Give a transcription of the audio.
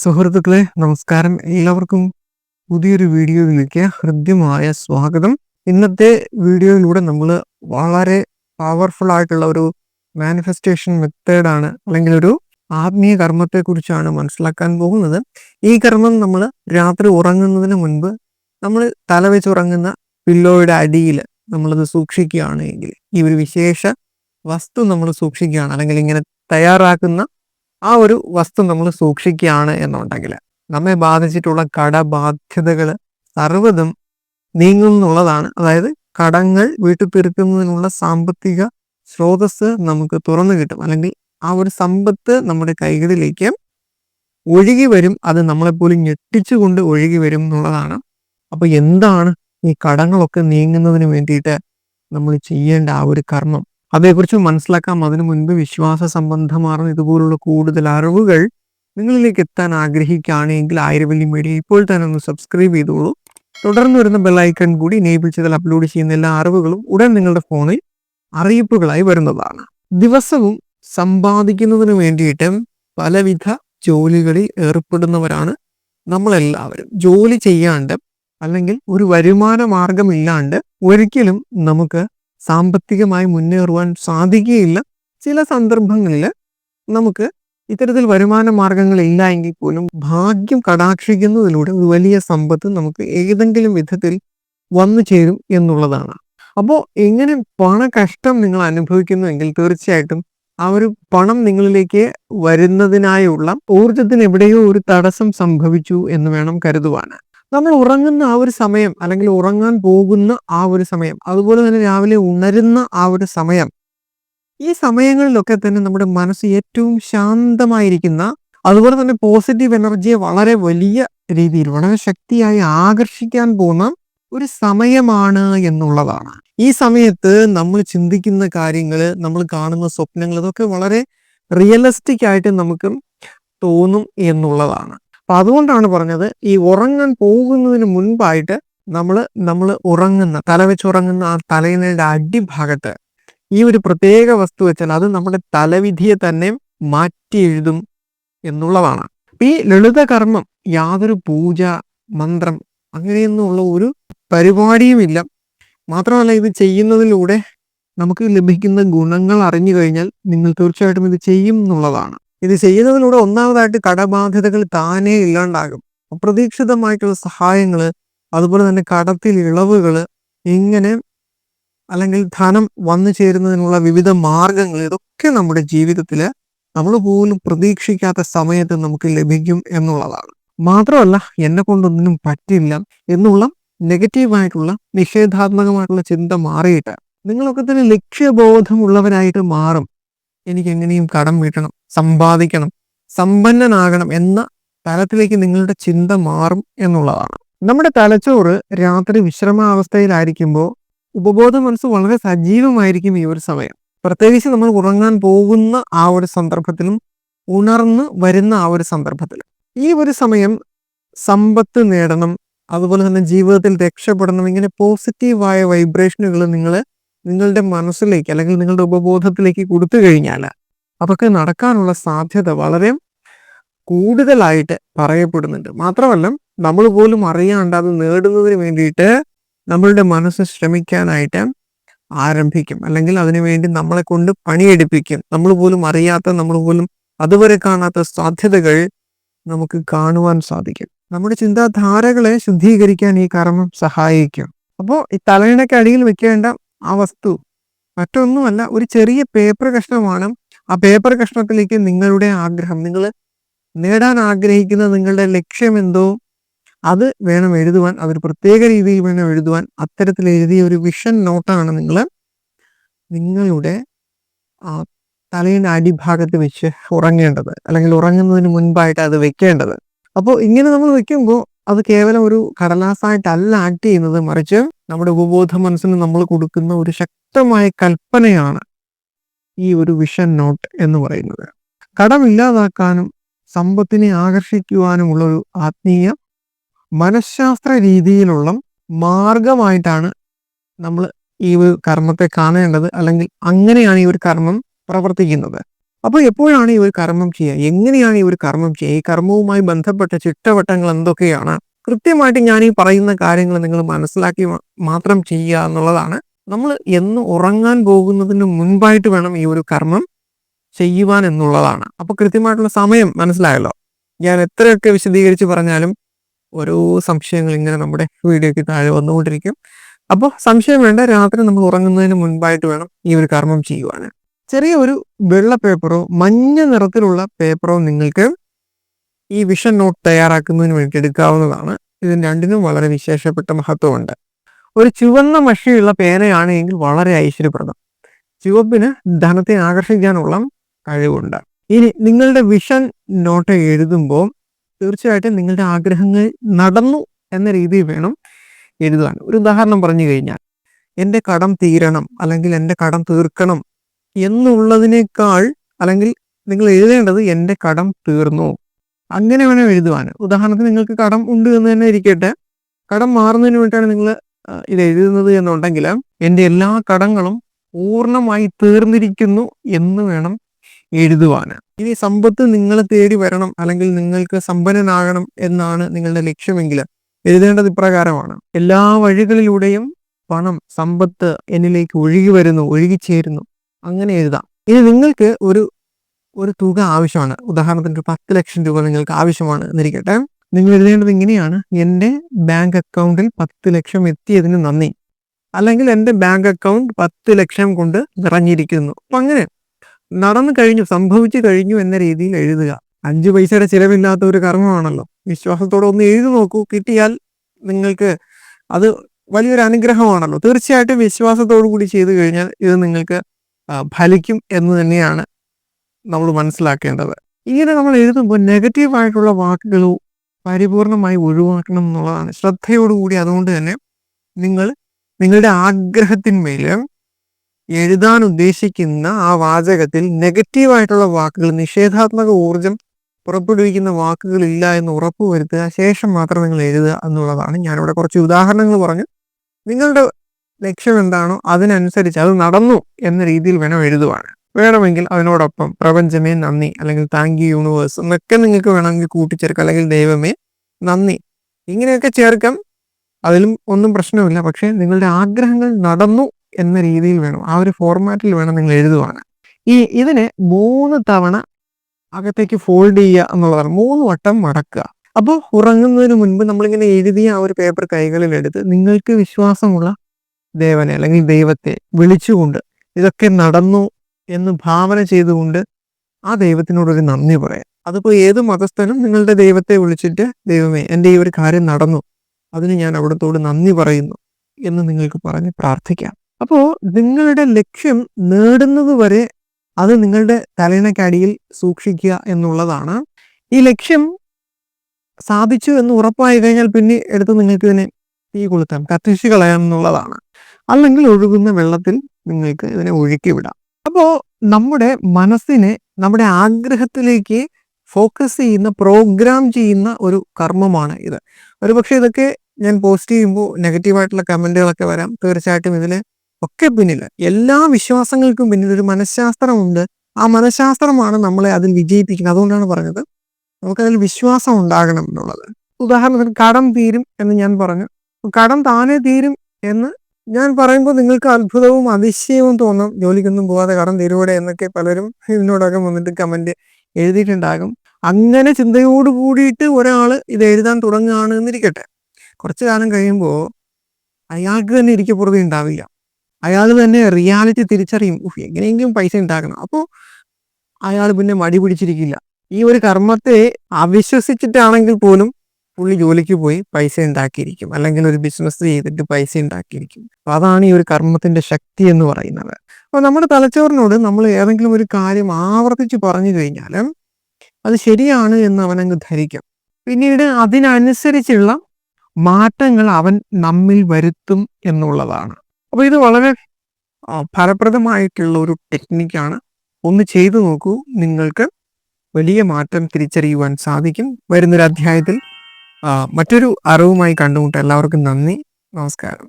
സുഹൃത്തുക്കളെ നമസ്കാരം എല്ലാവർക്കും. പുതിയൊരു വീഡിയോയിലേക്ക് ഹൃദ്യമായ സ്വാഗതം. ഇന്നത്തെ വീഡിയോയിലൂടെ നമ്മൾ വളരെ പവർഫുൾ ആയിട്ടുള്ള ഒരു മാനിഫെസ്റ്റേഷൻ മെത്തേഡാണ് അല്ലെങ്കിൽ ഒരു ആത്മീയ കർമ്മത്തെക്കുറിച്ചാണ് മനസ്സിലാക്കാൻ പോകുന്നത്. ഈ കർമ്മം നമ്മൾ രാത്രി ഉറങ്ങുന്നതിന് മുൻപ് നമ്മൾ തലവെച്ച് ഉറങ്ങുന്ന പില്ലോയുടെ അടിയിൽ നമ്മളത് സൂക്ഷിക്കുകയാണ് എങ്കിൽ ഈ ഒരു വിശേഷ വസ്തു നമ്മൾ സൂക്ഷിക്കുകയാണ് അല്ലെങ്കിൽ ഇങ്ങനെ തയ്യാറാക്കുന്ന ആ ഒരു വസ്തു നമ്മൾ സൂക്ഷിക്കുകയാണ് എന്നുണ്ടെങ്കിൽ നമ്മെ ബാധിച്ചിട്ടുള്ള കടബാധ്യതകൾ സർവതും നീങ്ങുന്നുള്ളതാണ്. അതായത് കടങ്ങൾ വീട്ടുപെരുക്കുന്നതിനുള്ള സാമ്പത്തിക സ്രോതസ് നമുക്ക് തുറന്നു കിട്ടും. അല്ലെങ്കിൽ ആ ഒരു സമ്പത്ത് നമ്മുടെ കൈകളിലേക്ക് ഒഴുകി വരും. അത് നമ്മളെപ്പോലും ഞെട്ടിച്ചുകൊണ്ട് ഒഴുകി വരും എന്നുള്ളതാണ്. അപ്പൊ എന്താണ് ഈ കടങ്ങളൊക്കെ നീങ്ങുന്നതിന് വേണ്ടിയിട്ട് നമ്മൾ ചെയ്യേണ്ട ആ ഒരു കർമ്മം? അതേക്കുറിച്ച് മനസ്സിലാക്കാം അതിനു മുൻപ് വിശ്വാസ സംബന്ധമാർന്ന ഇതുപോലുള്ള കൂടുതൽ അറിവുകൾ നിങ്ങളിലേക്ക് എത്താൻ ആഗ്രഹിക്കുകയാണെങ്കിൽ ആയിരവല്ലി മീഡിയ ഇപ്പോൾ തന്നെ ഒന്ന് സബ്സ്ക്രൈബ് ചെയ്തോളൂ. തുടർന്ന് വരുന്ന ബെല്ലൈക്കൺ കൂടി എനേബിൾ ചെയ്താൽ അപ്ലോഡ് ചെയ്യുന്ന എല്ലാ അറിവുകളും ഉടൻ നിങ്ങളുടെ ഫോണിൽ അറിയിപ്പുകളായി വരുന്നതാണ്. ദിവസവും സമ്പാദിക്കുന്നതിന് വേണ്ടിയിട്ട് പലവിധ ജോലികളിൽ ഏർപ്പെടുന്നവരാണ് നമ്മളെല്ലാവരും. ജോലി ചെയ്യാണ്ട് അല്ലെങ്കിൽ ഒരു വരുമാന മാർഗമില്ലാണ്ട് ഒരിക്കലും നമുക്ക് സാമ്പത്തികമായി മുന്നേറുവാൻ സാധിക്കുകയില്ല. ചില സന്ദർഭങ്ങളിൽ നമുക്ക് ഇത്തരത്തിൽ വരുമാന മാർഗങ്ങൾ ഇല്ല എങ്കിൽ പോലും ഭാഗ്യം കടാക്ഷിക്കുന്നതിലൂടെ ഒരു വലിയ സമ്പത്ത് നമുക്ക് ഏതെങ്കിലും വിധത്തിൽ വന്നു ചേരും എന്നുള്ളതാണ്. അപ്പോൾ എങ്ങനെ പണ കഷ്ടം നിങ്ങൾ അനുഭവിക്കുന്നുവെങ്കിൽ തീർച്ചയായിട്ടും ആ ഒരു പണം നിങ്ങളിലേക്ക് വരുന്നതിനായുള്ള ഊർജത്തിന് എവിടെയോ ഒരു തടസ്സം സംഭവിച്ചു എന്ന് വേണം കരുതുവാൻ നമ്മൾ ഉറങ്ങുന്ന ആ ഒരു സമയം അല്ലെങ്കിൽ ഉറങ്ങാൻ പോകുന്ന ആ ഒരു സമയം അതുപോലെ തന്നെ രാവിലെ ഉണരുന്ന ആ ഒരു സമയം ഈ സമയങ്ങളിലൊക്കെ തന്നെ നമ്മുടെ മനസ്സ് ഏറ്റവും ശാന്തമായിരിക്കുന്ന അതുപോലെ തന്നെ പോസിറ്റീവ് എനർജിയെ വളരെ വലിയ രീതിയിൽ വളരെ ശക്തിയായി ആകർഷിക്കാൻ പോകുന്ന ഒരു സമയമാണ് എന്നുള്ളതാണ്. ഈ സമയത്ത് നമ്മൾ ചിന്തിക്കുന്ന കാര്യങ്ങൾ നമ്മൾ കാണുന്ന സ്വപ്നങ്ങൾ ഇതൊക്കെ വളരെ റിയലിസ്റ്റിക് ആയിട്ട് നമുക്ക് തോന്നും എന്നുള്ളതാണ്. അപ്പൊ അതുകൊണ്ടാണ് പറഞ്ഞത് ഈ ഉറങ്ങാൻ പോകുന്നതിന് മുൻപായിട്ട് നമ്മൾ നമ്മൾ ഉറങ്ങുന്ന തല വെച്ച് ഉറങ്ങുന്ന ആ തലയിണയുടെ അടിഭാഗത്ത് ഈ ഒരു പ്രത്യേക വസ്തു വെച്ചാൽ അത് നമ്മുടെ തലവിധിയെ തന്നെ മാറ്റി എഴുതും എന്നുള്ളതാണ്. ഈ ലളിതകർമ്മം യാതൊരു പൂജ മന്ത്രം അങ്ങനെയൊന്നുള്ള ഒരു പരിപാടിയുമില്ല. മാത്രമല്ല ഇത് ചെയ്യുന്നതിലൂടെ നമുക്ക് ലഭിക്കുന്ന ഗുണങ്ങൾ അറിഞ്ഞു കഴിഞ്ഞാൽ നിങ്ങൾ തീർച്ചയായിട്ടും ഇത് ചെയ്യും എന്നുള്ളതാണ്. ഇത് ചെയ്യുന്നതിലൂടെ ഒന്നാമതായിട്ട് കടബാധ്യതകൾ താനേ ഇല്ലാണ്ടാകും. അപ്രതീക്ഷിതമായിട്ടുള്ള സഹായങ്ങൾ അതുപോലെ തന്നെ കടത്തിൽ ഇളവുകൾ ഇങ്ങനെ അല്ലെങ്കിൽ ധനം വന്നു ചേരുന്നതിനുള്ള വിവിധ മാർഗങ്ങൾ ഇതൊക്കെ നമ്മുടെ ജീവിതത്തിൽ നമ്മൾ പോലും പ്രതീക്ഷിക്കാത്ത സമയത്ത് നമുക്ക് ലഭിക്കും എന്നുള്ളതാണ്. മാത്രമല്ല എന്നെ കൊണ്ടൊന്നിനും പറ്റില്ല എന്നുള്ള നെഗറ്റീവായിട്ടുള്ള നിഷേധാത്മകമായിട്ടുള്ള ചിന്ത മാറിയിട്ട് നിങ്ങളൊക്കെ തന്നെ ലക്ഷ്യബോധമുള്ളവരായിട്ട് മാറും. എനിക്ക് എങ്ങനെയും കടം വീട്ടണം. സമ്പാദിക്കണം സമ്പന്നനാകണം എന്ന തലത്തിലേക്ക് നിങ്ങളുടെ ചിന്ത മാറും എന്നുള്ളതാണ്. നമ്മുടെ തലച്ചോറ് രാത്രി വിശ്രമാവസ്ഥയിലായിരിക്കുമ്പോൾ ഉപബോധ മനസ്സ് വളരെ സജീവമായിരിക്കും ഈ ഒരു സമയം. പ്രത്യേകിച്ച് നമ്മൾ ഉറങ്ങാൻ പോകുന്ന ആ ഒരു സന്ദർഭത്തിലും ഉണർന്ന് വരുന്ന ആ ഒരു സന്ദർഭത്തിലും. ഈ ഒരു സമയം സമ്പത്ത് നേടണം അതുപോലെ തന്നെ ജീവിതത്തിൽ രക്ഷപ്പെടണം ഇങ്ങനെ പോസിറ്റീവായ വൈബ്രേഷനുകൾ നിങ്ങൾ നിങ്ങളുടെ മനസ്സിലേക്ക് അല്ലെങ്കിൽ നിങ്ങളുടെ ഉപബോധത്തിലേക്ക് കൊടുത്തു കഴിഞ്ഞാൽ അതൊക്കെ നടക്കാനുള്ള സാധ്യത വളരെ കൂടുതലായിട്ട് പറയപ്പെടുന്നുണ്ട്. മാത്രമല്ല നമ്മൾ പോലും അറിയാണ്ട് അത് നേടുന്നതിന് വേണ്ടിയിട്ട് നമ്മളുടെ മനസ്സ് ശ്രമിക്കാനായിട്ട് ആരംഭിക്കും. അല്ലെങ്കിൽ അതിനുവേണ്ടി നമ്മളെ കൊണ്ട് പണിയെടുപ്പിക്കും. നമ്മൾ പോലും അറിയാത്ത നമ്മൾ പോലും അതുവരെ കാണാത്ത സാധ്യതകൾ നമുക്ക് കാണുവാൻ സാധിക്കും. നമ്മുടെ ചിന്താധാരകളെ ശുദ്ധീകരിക്കാൻ ഈ കർമ്മം സഹായിക്കും. അപ്പോൾ ഈ തലയിണയ്ക്ക് അടിയിൽ വെക്കേണ്ട ആ വസ്തു മറ്റൊന്നുമല്ല ഒരു ചെറിയ പേപ്പർ കഷ്ണമാണ് ആ പേപ്പർ കഷ്ണത്തിലേക്ക് നിങ്ങളുടെ ആഗ്രഹം നിങ്ങൾ നേടാൻ ആഗ്രഹിക്കുന്ന നിങ്ങളുടെ ലക്ഷ്യം എന്തോ അത് വേണം എഴുതുവാൻ അതൊരു പ്രത്യേക രീതിയിൽ വേണം എഴുതുവാൻ. അത്തരത്തിൽ എഴുതിയ ഒരു വിഷൻ നോട്ടാണ് നിങ്ങൾ നിങ്ങളുടെ തലയുടെ അടിഭാഗത്ത് വെച്ച് ഉറങ്ങേണ്ടത്. അല്ലെങ്കിൽ ഉറങ്ങുന്നതിന് മുൻപായിട്ട് അത് വെക്കേണ്ടത്. അപ്പോൾ ഇങ്ങനെ നമ്മൾ വെക്കുമ്പോൾ അത് കേവലം ഒരു കടലാസായിട്ടല്ല ആക്ട് ചെയ്യുന്നത്. മറിച്ച് നമ്മുടെ ഉപബോധ മനസ്സിന് നമ്മൾ കൊടുക്കുന്ന ഒരു ശക്തമായ കൽപ്പനയാണ്. ഈ ഒരു വിഷൻ നോട്ട് എന്ന് പറയുന്നത്. കടമില്ലാതാക്കാനും സമ്പത്തിനെ ആകർഷിക്കുവാനുമുള്ള ഒരു ആത്മീയ മനഃശാസ്ത്ര രീതിയിലുള്ള മാർഗമായിട്ടാണ് നമ്മൾ ഈ ഒരു കർമ്മത്തെ കാണേണ്ടത് അല്ലെങ്കിൽ അങ്ങനെയാണ് ഈ ഒരു കർമ്മം പ്രവർത്തിക്കുന്നത്. അപ്പോൾ എപ്പോഴാണ് ഈ ഒരു കർമ്മം ചെയ്യുക? എങ്ങനെയാണ് ഈ ഒരു കർമ്മം ചെയ്യുക? ഈ കർമ്മവുമായി ബന്ധപ്പെട്ട ചിട്ടവട്ടങ്ങൾ എന്തൊക്കെയാണ്? കൃത്യമായിട്ട് ഞാൻ ഈ പറയുന്ന കാര്യങ്ങൾ നിങ്ങൾ മനസ്സിലാക്കി മാത്രം ചെയ്യുക എന്നുള്ളതാണ് നമ്മൾ എന്ന് ഉറങ്ങാൻ പോകുന്നതിന് മുൻപായിട്ട് വേണം ഈ ഒരു കർമ്മം ചെയ്യുവാൻ എന്നുള്ളതാണ്. അപ്പോൾ കൃത്യമായിട്ടുള്ള സമയം മനസ്സിലായല്ലോ? ഞാൻ എത്രയൊക്കെ വിശദീകരിച്ച് പറഞ്ഞാലും ഓരോ സംശയങ്ങൾ ഇങ്ങനെ നമ്മുടെ വീഡിയോയ്ക്ക് താഴെ വന്നുകൊണ്ടിരിക്കും. അപ്പോൾ സംശയം വേണ്ട രാത്രി നമ്മൾ ഉറങ്ങുന്നതിന് മുൻപായിട്ട് വേണം ഈ ഒരു കർമ്മം ചെയ്യുവാൻ. ചെറിയ ഒരു വെള്ള പേപ്പറോ മഞ്ഞ നിറത്തിലുള്ള പേപ്പറോ നിങ്ങൾക്ക് ഈ വിഷൻ നോട്ട് തയ്യാറാക്കുന്നതിന് വേണ്ടി എടുക്കാവുന്നതാണ്. ഇതിന് രണ്ടിനും വളരെ വിശേഷപ്പെട്ട മഹത്വമുണ്ട്. ഒരു ചുവന്ന മഷിയുള്ള പേനയാണ് എങ്കിൽ വളരെ ഐശ്വര്യപ്രദം. ചുവപ്പിന് ധനത്തെ ആകർഷിക്കാനുള്ള കഴിവുണ്ട്. ഇനി നിങ്ങളുടെ വിഷൻ നോട്ട് എഴുതുമ്പോൾ തീർച്ചയായിട്ടും നിങ്ങളുടെ ആഗ്രഹങ്ങൾ നടന്നു എന്ന രീതിയിൽ വേണം എഴുതാൻ. ഒരു ഉദാഹരണം പറഞ്ഞു കഴിഞ്ഞാൽ എന്റെ കടം തീരണം അല്ലെങ്കിൽ എന്റെ കടം തീർക്കണം എന്നുള്ളതിനേക്കാൾ അല്ലെങ്കിൽ നിങ്ങൾ എഴുതേണ്ടത് എന്റെ കടം തീർന്നു അങ്ങനെ വേണം എഴുതുവാൻ. ഉദാഹരണത്തിന് നിങ്ങൾക്ക് കടം ഉണ്ട് എന്ന് തന്നെ ഇരിക്കട്ടെ. കടം മാറുന്നതിന് വേണ്ടിയിട്ടാണ് നിങ്ങൾ ഇത് എഴുതുന്നത് എന്നുണ്ടെങ്കിൽ എന്റെ എല്ലാ കടങ്ങളും പൂർണമായി തീർന്നിരിക്കുന്നു എന്ന് വേണം എഴുതുവാൻ. ഇനി സമ്പത്ത് നിങ്ങൾ തേടി വരണം അല്ലെങ്കിൽ നിങ്ങൾക്ക് സമ്പന്നനാകണം എന്നാണ് നിങ്ങളുടെ ലക്ഷ്യമെങ്കിൽ എഴുതേണ്ടത് ഇപ്രകാരമാണ്. എല്ലാ വഴികളിലൂടെയും പണം സമ്പത്ത് എന്നിലേക്ക് ഒഴുകി വരുന്നു ഒഴുകിച്ചേരുന്നു അങ്ങനെ എഴുതാം. ഇനി നിങ്ങൾക്ക് ഒരു ഒരു തുക ആവശ്യമാണ്. ഉദാഹരണത്തിന് ഒരു പത്ത് ലക്ഷം രൂപ നിങ്ങൾക്ക് ആവശ്യമാണ് എന്നിരിക്കട്ടെ. നിങ്ങൾ എഴുതേണ്ടത് ഇങ്ങനെയാണ്. എന്റെ ബാങ്ക് അക്കൗണ്ടിൽ പത്ത് ലക്ഷം എത്തിയതിന് നന്ദി. അല്ലെങ്കിൽ എന്റെ ബാങ്ക് അക്കൗണ്ട് പത്ത് ലക്ഷം കൊണ്ട് നിറഞ്ഞിരിക്കുന്നു. അപ്പം അങ്ങനെ നടന്നു കഴിഞ്ഞു സംഭവിച്ചു കഴിഞ്ഞു എന്ന രീതിയിൽ എഴുതുക. അഞ്ച് പൈസയുടെ ചിലവില്ലാത്ത ഒരു കർമ്മമാണല്ലോ. വിശ്വാസത്തോടെ ഒന്ന് എഴുതി നോക്കൂ. കിട്ടിയാൽ നിങ്ങൾക്ക് അത് വലിയൊരു അനുഗ്രഹമാണല്ലോ. തീർച്ചയായിട്ടും വിശ്വാസത്തോടു കൂടി ചെയ്തു കഴിഞ്ഞാൽ ഇത് നിങ്ങൾക്ക് ഫലിക്കും എന്ന് തന്നെയാണ് നമ്മൾ മനസ്സിലാക്കേണ്ടത്. ഇങ്ങനെ നമ്മൾ എഴുതുമ്പോൾ നെഗറ്റീവായിട്ടുള്ള വാക്കുകളോ പരിപൂർണമായി ഒഴിവാക്കണം എന്നുള്ളതാണ്. ശ്രദ്ധയോടുകൂടി അതുകൊണ്ട് തന്നെ നിങ്ങൾ നിങ്ങളുടെ ആഗ്രഹത്തിന്മേൽ എഴുതാൻ ഉദ്ദേശിക്കുന്ന ആ വാചകത്തിൽ നെഗറ്റീവായിട്ടുള്ള വാക്കുകൾ നിഷേധാത്മക ഊർജം പുറപ്പെടുവിക്കുന്ന വാക്കുകൾ ഇല്ല എന്ന് ഉറപ്പുവരുത്തുക ശേഷം മാത്രം നിങ്ങൾ എഴുതുക എന്നുള്ളതാണ്. ഞാനിവിടെ കുറച്ച് ഉദാഹരണങ്ങൾ പറഞ്ഞു. നിങ്ങളുടെ ലക്ഷ്യം എന്താണോ അതിനനുസരിച്ച് അത് നടന്നു എന്ന രീതിയിൽ വേണം എഴുതുവാണ് വേണമെങ്കിൽ അതിനോടൊപ്പം പ്രപഞ്ചമേ നന്ദി അല്ലെങ്കിൽ താങ്ക് യു യൂണിവേഴ്സ് എന്നൊക്കെ നിങ്ങൾക്ക് വേണമെങ്കിൽ കൂട്ടിച്ചേർക്കാം അല്ലെങ്കിൽ ദൈവമേ നന്ദി. ഇങ്ങനെയൊക്കെ ചേർക്കാം. അതിലും ഒന്നും പ്രശ്നമില്ല. പക്ഷേ നിങ്ങളുടെ ആഗ്രഹങ്ങൾ നടന്നു എന്ന രീതിയിൽ വേണം. ആ ഒരു ഫോർമാറ്റിൽ വേണം നിങ്ങൾ എഴുതുവാണ് ഈ ഇതിനെ മൂന്ന് തവണ അകത്തേക്ക് ഫോൾഡ് ചെയ്യുക എന്നുള്ളതാണ്. മൂന്ന് വട്ടം മടക്കുക. അപ്പോൾ ഉറങ്ങുന്നതിന് മുൻപ് നമ്മളിങ്ങനെ എഴുതിയ ആ ഒരു പേപ്പർ കൈകളിൽ എടുത്ത് നിങ്ങൾക്ക് വിശ്വാസമുള്ള ദേവനെ അല്ലെങ്കിൽ ദൈവത്തെ വിളിച്ചുകൊണ്ട് ഇതൊക്കെ നടന്നു എന്ന് ഭാവന ചെയ്തുകൊണ്ട് ആ ദൈവത്തിനോടൊരു നന്ദി പറയാം. അതിപ്പോൾ ഏത് മതസ്ഥനും നിങ്ങളുടെ ദൈവത്തെ വിളിച്ചിട്ട് ദൈവമേ എന്റെ ഈ ഒരു കാര്യം നടന്നു. അതിന് ഞാൻ അവിടത്തോട് നന്ദി പറയുന്നു എന്ന് നിങ്ങൾക്ക് പറഞ്ഞ് പ്രാർത്ഥിക്കാം. അപ്പോൾ നിങ്ങളുടെ ലക്ഷ്യം നേടുന്നത് വരെ അത് നിങ്ങളുടെ തലയിണക്കടിയിൽ സൂക്ഷിക്കുക എന്നുള്ളതാണ്. ഈ ലക്ഷ്യം സാധിച്ചു എന്ന് ഉറപ്പായി കഴിഞ്ഞാൽ പിന്നെ എടുത്ത് നിങ്ങൾക്ക് ഇതിനെ തീ കൊളുത്താം. കത്തിച്ചു കളയാം എന്നുള്ളതാണ് അല്ലെങ്കിൽ ഒഴുകുന്ന വെള്ളത്തിൽ നിങ്ങൾക്ക് ഇതിനെ ഒഴുക്കി വിടാം. അപ്പോൾ നമ്മുടെ മനസ്സിനെ നമ്മുടെ ആഗ്രഹത്തിലേക്ക് ഫോക്കസ് ചെയ്യുന്ന പ്രോഗ്രാം ചെയ്യുന്ന ഒരു കർമ്മമാണ് ഇത്. ഒരുപക്ഷെ ഇതൊക്കെ ഞാൻ പോസ്റ്റ് ചെയ്യുമ്പോൾ നെഗറ്റീവായിട്ടുള്ള കമന്റുകളൊക്കെ വരാം. തീർച്ചയായിട്ടും ഇതിൽ ഒക്കെ പിന്നിൽ എല്ലാ വിശ്വാസങ്ങൾക്കും പിന്നിൽ ഒരു മനഃശാസ്ത്രമുണ്ട്. ആ മനഃശാസ്ത്രമാണ് നമ്മളെ അതിൽ വിജയിപ്പിക്കുന്നത്. അതുകൊണ്ടാണ് പറഞ്ഞത്. നമുക്കതിൽ വിശ്വാസം ഉണ്ടാകണം എന്നുള്ളത്. ഉദാഹരണത്തിന് കടം തീരും എന്ന് ഞാൻ പറഞ്ഞു. കടം താനേ തീരും എന്ന് ഞാൻ പറയുമ്പോൾ നിങ്ങൾക്ക് അത്ഭുതവും അതിശയവും തോന്നും. ജോലിക്കൊന്നും പോകാതെ കാരണം തീരുവോടെ എന്നൊക്കെ പലരും ഇതിനോടൊക്കെ വന്നിട്ട് കമന്റ് എഴുതിയിട്ടുണ്ടാകും. അങ്ങനെ ചിന്തയോട് കൂടിയിട്ട് ഒരാൾ ഇത് എഴുതാൻ തുടങ്ങുകയാണ് എന്നിരിക്കട്ടെ കുറച്ച് കാലം കഴിയുമ്പോൾ അയാൾക്ക് തന്നെ ഇരിക്കപ്പുറത് ഉണ്ടാവില്ല. അയാൾ തന്നെ റിയാലിറ്റി തിരിച്ചറിയും. എങ്ങനെയെങ്കിലും പൈസ ഉണ്ടാക്കണം. അപ്പോൾ അയാൾ പിന്നെ മടി പിടിച്ചിരിക്കില്ല. ഈ ഒരു കർമ്മത്തെ അവിശ്വസിച്ചിട്ടാണെങ്കിൽ പോലും പുള്ളി ജോലിക്ക് പോയി പൈസ ഉണ്ടാക്കിയിരിക്കും. അല്ലെങ്കിൽ ഒരു ബിസിനസ് ചെയ്തിട്ട് പൈസ ഉണ്ടാക്കിയിരിക്കും. അപ്പൊ അതാണ് ഈ ഒരു കർമ്മത്തിന്റെ ശക്തി എന്ന് പറയുന്നത്. അപ്പൊ നമ്മുടെ തലച്ചോറിനോട് നമ്മൾ ഏതെങ്കിലും ഒരു കാര്യം ആവർത്തിച്ച് പറഞ്ഞു കഴിഞ്ഞാൽ അത് ശരിയാണ് എന്ന് അവനങ്ങ് ധരിക്കും. പിന്നീട് അതിനനുസരിച്ചുള്ള മാറ്റങ്ങൾ അവൻ നമ്മിൽ വരുത്തും എന്നുള്ളതാണ്. അപ്പോൾ ഇത് വളരെ ഫലപ്രദമായിട്ടുള്ള ഒരു ടെക്നിക്കാണ് ഒന്ന് ചെയ്തു നോക്കൂ. നിങ്ങൾക്ക് വലിയ മാറ്റം തിരിച്ചറിയുവാൻ സാധിക്കും. വരുന്നൊരു അധ്യായത്തിൽ മറ്റൊരു അറിവുമായി കണ്ടുമുട്ട എല്ലാവർക്കും നന്ദി. നമസ്കാരം.